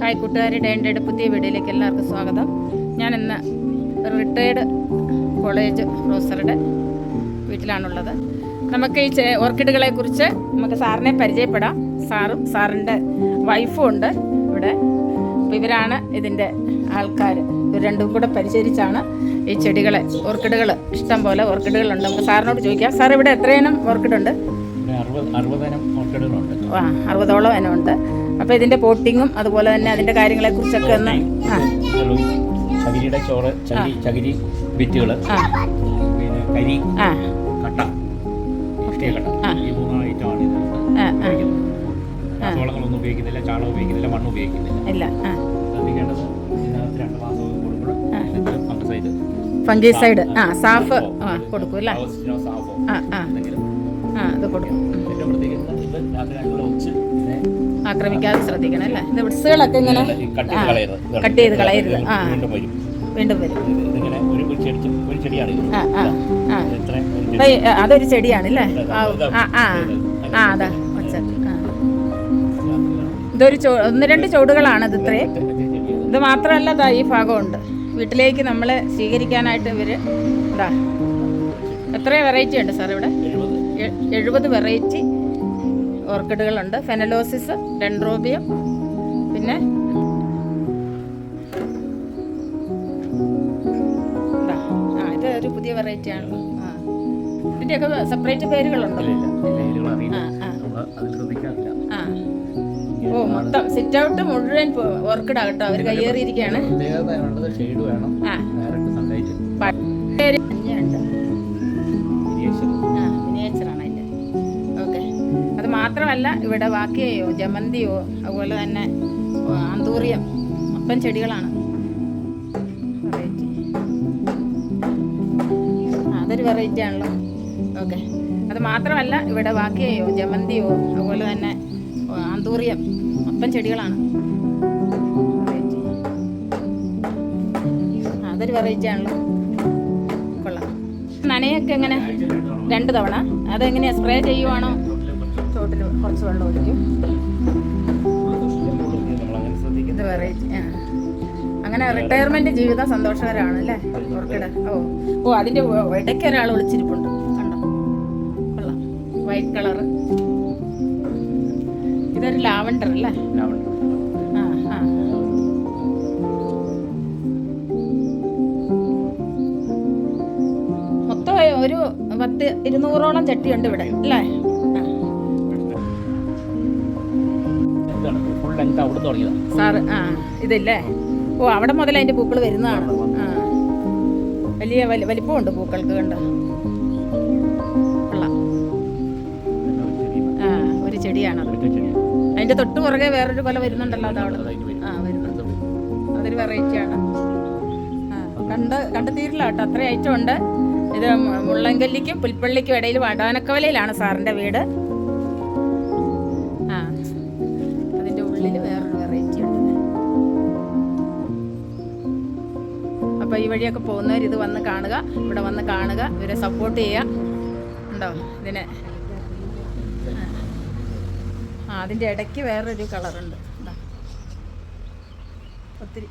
Hi കൂട്ടുകാരുടെ എന്റെ പുതിയ വീഡിയോയിലേക്ക് എല്ലാവർക്കും സ്വാഗതം. ഞാൻ ഇന്ന് റിട്ടയർഡ് കോളേജ് പ്രൊഫസറുടെ വീട്ടിലാണുള്ളത്. നമുക്ക് ഈ ഓർക്കിഡുകളെ കുറിച്ച് നമുക്ക് സാറിനെ പരിചയപ്പെടാം. സാറും സാറിന്റെ വൈഫും ഉണ്ട് ഇവിടെ. അപ്പോൾ ഇവരാണ് ഇതിന്റെ ആൾക്കാർ ഇവർ രണ്ടും കൂടെ പരിചരിച്ചാണ് ഈ ചെടികളെ ഓർക്കിഡുകൾ ഇഷ്ടം പോലെ ഓർക്കിഡുകളുണ്ട്. നമുക്ക് സാറിനോട് ചോദിക്കാം. സാർ ഇവിടെ എത്രയിനം ഓർക്കിഡുണ്ട്? അറുപതോളം ഇനമുണ്ട് അപ്പോൾ ഇതിന്റെ പോട്ടിങ്ങും അതുപോലെ തന്നെ അതിന്റെ കാര്യങ്ങളെക്കുറിച്ചൊക്കെ ഒന്ന് ആ. ചകിരിയുടെ ചോറ് ചകിരി ചകിരി വിറ്റുകൾ ആ. പിന്നെ കരി ആ. കട്ട. കട്ട. ഈ മൂന്ന് ഐറ്റമാണ് ഉപയോഗിക്കുന്നില്ല ഉപയോഗിക്കുന്നില്ല മണ്ണ് ഉപയോഗിക്കുന്നില്ല. ഇല്ല. ശ്രദ്ധിക്കേണ്ടത് രണ്ട് മാസം കൂടുമ്പോൾ ഫംഗസൈഡ് ഫംഗിസൈഡ് ആ സാഫ് കൊടുക്കും അല്ലേ ആ ആ. ആ അത് കൊടുക്കും. ആക്രമിക്കാതെ ശ്രദ്ധിക്കണം അല്ലേ? ഇത് വിഡ്സുകളൊക്കെ ഇങ്ങനെ കട്ട് ചെയ്ത് കളയരുത്. ആ. വീണ്ടും വരും. ആ ആ അതൊരു ചെടിയാണ് അല്ലേ? ആ ആ അതാ ഒച്ച ഇതൊരു ചോ ഒന്ന് രണ്ട് ചുവടുകളാണ് ഇത് ഇത്രയും. ഇത് മാത്രമല്ല ഇതാ ഈ ഭാഗമുണ്ട്. വീട്ടിലേക്ക് നമ്മൾ സ്വീകരിക്കാനായിട്ട് ഇവർ ഇതാ എത്ര വെറൈറ്റി ഉണ്ട് സാർ ഇവിടെ? എഴുപത്. വെറൈറ്റി ഓർക്കിഡുകളുണ്ട്. ഫെനലോസിസ് ഡെൻഡ്രോബിയം പിന്നെ. ആ ഇത് ഒരു പുതിയ വെറൈറ്റി ആണല്ലോ ആ. ഇതിന്റെയൊക്കെ സെപ്പറേറ്റ് പേരുകളുണ്ടോ? ആ ഓ മൊത്തം സിറ്റ് ഔട്ട് മുഴുവൻ ഓർക്കിഡാ കേട്ടോ അവർ കയ്യേറിയിരിക്കുകയാണ്. ആ. മാത്രമല്ല ഇവിടെ വാക്കിയോ ജമന്തിയോ അതുപോലെ തന്നെ അന്തൂറിയം മൊത്തം ചെടികളാണ്. അതൊരു വെറൈറ്റി ആണല്ലോ. ഓക്കെ അത് മാത്രമല്ല ഇവിടെ വാക്കിയോ ജമന്തിയോ അതുപോലെ തന്നെ അന്തൂറിയം മൊത്തം ചെടികളാണ്. അതൊരു വെറൈറ്റി ആണല്ലോ. കൊള്ളാം. നനയൊക്കെ എങ്ങനെ? രണ്ട് തവണ. അതെങ്ങനെയാ? സ്പ്രേ ചെയ്യുവാണോ? ചോട്ടിൽ കുറച്ച് വെള്ളം ഒഴിക്കും. ഇത് വെറൈറ്റി അങ്ങനെ റിട്ടയർമെന്റ് ജീവിതം സന്തോഷകരമാണ് അല്ലേ? ഓ. ഓ അതിന്റെ ഇടയ്ക്ക് ഒരാൾ ഒളിച്ചിരിപ്പുണ്ട് കണ്ടോ? കൊള്ളാം. വൈറ്റ് കളർ ഇതൊരു ലാവണ്ടർ അല്ലേ? ലാവണ്ടർ ആ ആ. മൊത്തം ഒരു പത്ത് ഇരുന്നൂറോളം ചട്ടിയുണ്ട് ഇവിടെ അല്ലേ? അവിടെ തുടങ്ങിയതാണ് സാറ് ആ ഇതില്ലേ? ഓ അവിടെ മുതൽ അതിന്റെ പൂക്കൾ വരുന്നതാണ്. ആ. വലിയ വലി വലിപ്പമുണ്ട് പൂക്കൾക്ക് കണ്ടോ? കൊള്ളാം. ആ ഒരു ചെടിയാണ് അതിന്റെ തൊട്ട് പുറകെ വേറൊരു കൊല വരുന്നുണ്ടല്ലോ അത് അവിടെ. ആ വരുന്നുണ്ട് അതൊരു വെറൈറ്റിയാണ് ആ കണ്ട് കണ്ടെത്തിയിട്ടില്ല കേട്ടോ. അത്ര ഐറ്റം ഉണ്ട്. ഇത് മുള്ളങ്കല്ലിക്കും മുള്ളൻകല്ലിക്കും പുൽപ്പള്ളിക്കും ഇടയിൽ വടാനക്കവലയിലാണ് സാറിന്റെ വീട്. വഴിയൊക്കെ പോകുന്നവർ ഇത് വന്ന് കാണുക. ഇവിടെ വന്ന് കാണുക. ഇവരെ സപ്പോർട്ട് ചെയ്യുക. ഉണ്ടോ? ഇതിനെ. ആ അതിന്റെ ഇടയ്ക്ക് വേറൊരു കളറുണ്ട്. ഒത്തിരി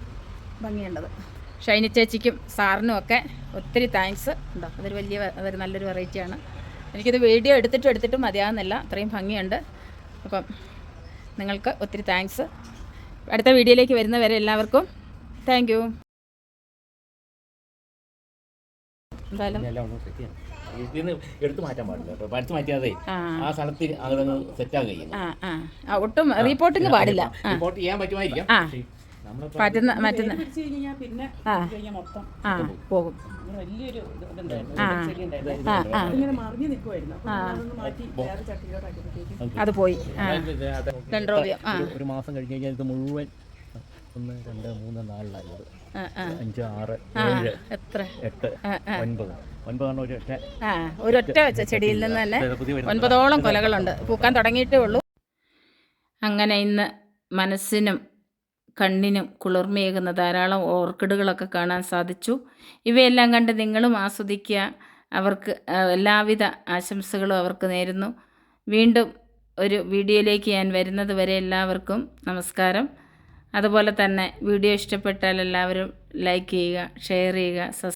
ഭംഗിയുണ്ടത്. ഷൈനി ചേച്ചിക്കും സാറിനും ഒക്കെ ഒത്തിരി താങ്ക്സ് ഉണ്ടോ അതൊരു വലിയ അതൊരു നല്ലൊരു വെറൈറ്റിയാണ് എനിക്കിത് വീഡിയോ എടുത്തിട്ടും എടുത്തിട്ടും മതിയാകുന്നില്ല അത്രയും ഭംഗിയുണ്ട്. അപ്പം നിങ്ങൾക്ക് ഒത്തിരി താങ്ക്സ് അടുത്ത വീഡിയോയിലേക്ക് വരുന്നവരെ എല്ലാവർക്കും താങ്ക് എന്തായാലും? എടുത്തു മാറ്റാൻ പാടില്ല കേട്ടോ. പഠിച്ചു മാറ്റിയാതെ ആ. സ്ഥലത്ത് അതങ്ങ് ഒട്ടും റിപ്പോർട്ടിങ് പാടില്ല. റിപ്പോർട്ട് ചെയ്യാൻ പറ്റുമായിരിക്കാം. മാറ്റുന്ന ആ. പോകും. അത് പോയി. ഒരു മാസം കഴിഞ്ഞ് കഴിഞ്ഞാൽ ഇത് മുഴുവൻ ഒന്ന് രണ്ട് മൂന്ന് നാലിലായത്. അഞ്ച് ആറ് ഏഴ് എത്ര? എട്ട് ഒൻപത്. ഒരു ഒറ്റ ഒരൊറ്റ വെച്ച ചെടിയിൽ നിന്ന് തന്നെ ഒൻപതോളം കൊലകളുണ്ട്. പൂക്കാൻ തുടങ്ങിയിട്ടേ ഉള്ളൂ. അങ്ങനെ ഇന്ന് മനസ്സിനും കണ്ണിനും കുളിർമയേകുന്ന ധാരാളം ഓർക്കിഡുകളൊക്കെ കാണാൻ സാധിച്ചു. ഇവയെല്ലാം കണ്ട് നിങ്ങളും ആസ്വദിക്കുക. അവർക്ക് എല്ലാവിധ ആശംസകളും അവർക്ക് നേരുന്നു. വീണ്ടും ഒരു വീഡിയോയിലേക്ക് ഞാൻ വരുന്നത് വരെ എല്ലാവർക്കും നമസ്കാരം. അതുപോലെ തന്നെ വീഡിയോ ഇഷ്ടപ്പെട്ടാൽ എല്ലാവരും ലൈക്ക് ചെയ്യുക ഷെയർ ചെയ്യുക